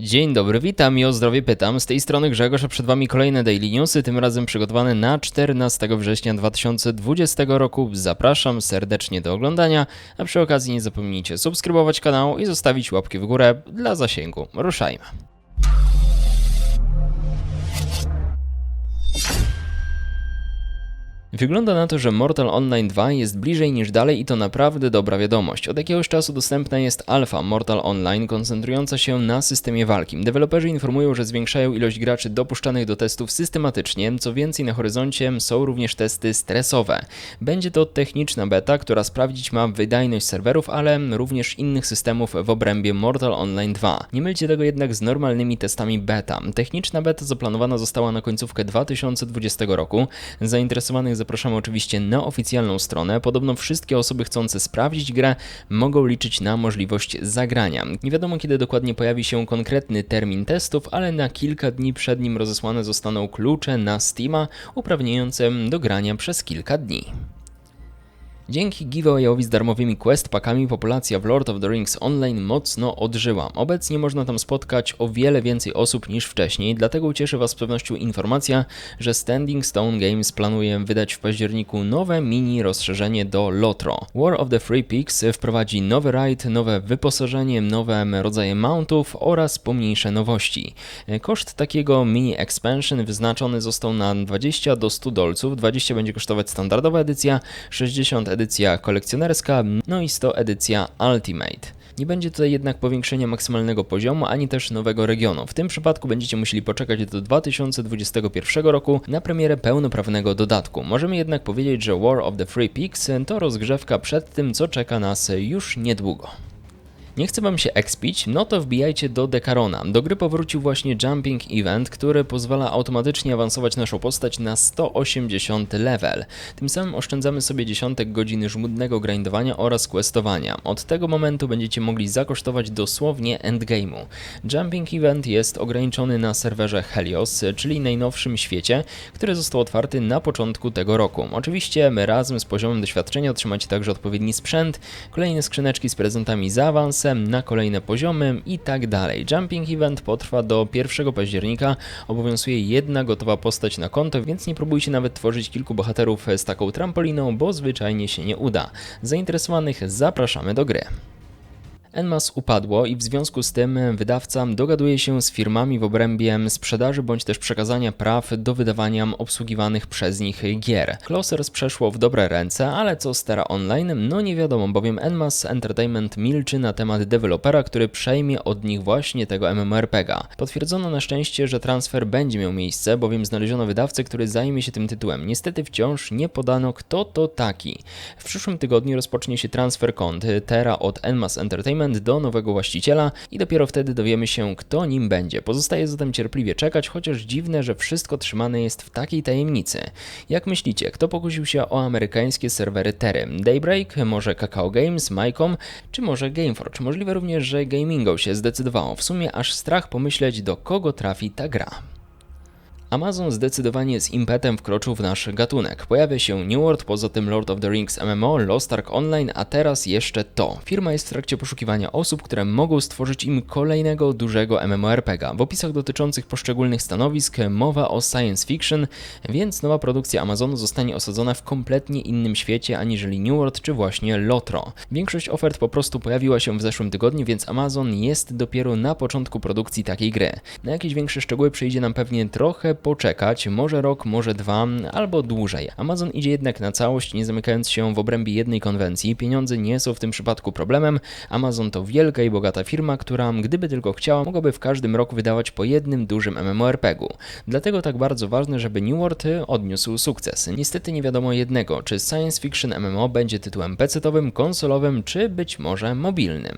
Dzień dobry, witam i o zdrowie pytam. Z tej strony Grzegorz, a przed Wami kolejne Daily Newsy, tym razem przygotowane na 14 września 2020 roku. Zapraszam serdecznie do oglądania, a przy okazji nie zapomnijcie subskrybować kanał i zostawić łapki w górę dla zasięgu. Ruszajmy. Wygląda na to, że Mortal Online 2 jest bliżej niż dalej i to naprawdę dobra wiadomość. Od jakiegoś czasu dostępna jest alfa Mortal Online, koncentrująca się na systemie walki. Deweloperzy informują, że zwiększają ilość graczy dopuszczanych do testów systematycznie, co więcej na horyzoncie są również testy stresowe. Będzie to techniczna beta, która sprawdzić ma wydajność serwerów, ale również innych systemów w obrębie Mortal Online 2. Nie mylcie tego jednak z normalnymi testami beta. Techniczna beta zaplanowana została na końcówkę 2020 roku. Zainteresowanych zapraszamy oczywiście na oficjalną stronę. Podobno wszystkie osoby chcące sprawdzić grę mogą liczyć na możliwość zagrania. Nie wiadomo kiedy dokładnie pojawi się konkretny termin testów, ale na kilka dni przed nim rozesłane zostaną klucze na Steama uprawniające do grania przez kilka dni. Dzięki giveawayowi z darmowymi quest pakami populacja w Lord of the Rings Online mocno odżyła. Obecnie można tam spotkać o wiele więcej osób niż wcześniej, dlatego ucieszy Was z pewnością informacja, że Standing Stone Games planuje wydać w październiku nowe mini rozszerzenie do Lotro. War of the Free Peaks wprowadzi nowy raid, nowe wyposażenie, nowe rodzaje mountów oraz pomniejsze nowości. Koszt takiego mini expansion wyznaczony został na 20 do 100 dolców, 20 będzie kosztować standardowa edycja, 60 edycja kolekcjonerska, no i 100 edycja Ultimate. Nie będzie tutaj jednak powiększenia maksymalnego poziomu, ani też nowego regionu. W tym przypadku będziecie musieli poczekać do 2021 roku na premierę pełnoprawnego dodatku. Możemy jednak powiedzieć, że War of the Free Peaks to rozgrzewka przed tym, co czeka nas już niedługo. Nie chce Wam się expić? No to wbijajcie do Decarona. Do gry powrócił właśnie Jumping Event, który pozwala automatycznie awansować naszą postać na 180 level. Tym samym oszczędzamy sobie dziesiątek godzin żmudnego grindowania oraz questowania. Od tego momentu będziecie mogli zakosztować dosłownie endgame'u. Jumping Event jest ograniczony na serwerze Helios, czyli najnowszym świecie, który został otwarty na początku tego roku. Oczywiście razem z poziomem doświadczenia otrzymacie także odpowiedni sprzęt, kolejne skrzyneczki z prezentami za na kolejne poziomy i tak dalej. Jumping Event potrwa do 1 października, obowiązuje jedna gotowa postać na konto, więc nie próbujcie nawet tworzyć kilku bohaterów z taką trampoliną, bo zwyczajnie się nie uda. Zainteresowanych zapraszamy do gry. Enmas upadło i w związku z tym wydawca dogaduje się z firmami w obrębie sprzedaży bądź też przekazania praw do wydawania obsługiwanych przez nich gier. Closers przeszło w dobre ręce, ale co Stera Online? No nie wiadomo, bowiem Enmas Entertainment milczy na temat dewelopera, który przejmie od nich właśnie tego MMORPG'a. Potwierdzono na szczęście, że transfer będzie miał miejsce, bowiem znaleziono wydawcę, który zajmie się tym tytułem. Niestety wciąż nie podano kto to taki. W przyszłym tygodniu rozpocznie się transfer kont Terra od Enmas Entertainment do nowego właściciela i dopiero wtedy dowiemy się, kto nim będzie. Pozostaje zatem cierpliwie czekać, chociaż dziwne, że wszystko trzymane jest w takiej tajemnicy. Jak myślicie, kto pokusił się o amerykańskie serwery Terry? Daybreak, może Kakao Games, Mycom, czy może Gameforge? Możliwe również, że Gamingo się zdecydowało. W sumie aż strach pomyśleć, do kogo trafi ta gra. Amazon zdecydowanie z impetem wkroczył w nasz gatunek. Pojawia się New World, poza tym Lord of the Rings MMO, Lost Ark Online, a teraz jeszcze to. Firma jest w trakcie poszukiwania osób, które mogą stworzyć im kolejnego dużego MMORPGa. W opisach dotyczących poszczególnych stanowisk mowa o science fiction, więc nowa produkcja Amazonu zostanie osadzona w kompletnie innym świecie aniżeli New World czy właśnie Lotro. Większość ofert po prostu pojawiła się w zeszłym tygodniu, więc Amazon jest dopiero na początku produkcji takiej gry. Na jakieś większe szczegóły przyjdzie nam pewnie trochę poczekać, może rok, może dwa, albo dłużej. Amazon idzie jednak na całość, nie zamykając się w obrębie jednej konwencji. Pieniądze nie są w tym przypadku problemem. Amazon to wielka i bogata firma, która, gdyby tylko chciała, mogłaby w każdym roku wydawać po jednym dużym MMORPG-u. Dlatego tak bardzo ważne, żeby New World odniósł sukces. Niestety nie wiadomo jednego, czy science fiction MMO będzie tytułem PC-owym, konsolowym, czy być może mobilnym.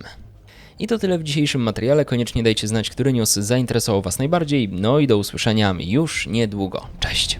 I to tyle w dzisiejszym materiale. Koniecznie dajcie znać, który news zainteresował Was najbardziej. No i do usłyszenia już niedługo. Cześć!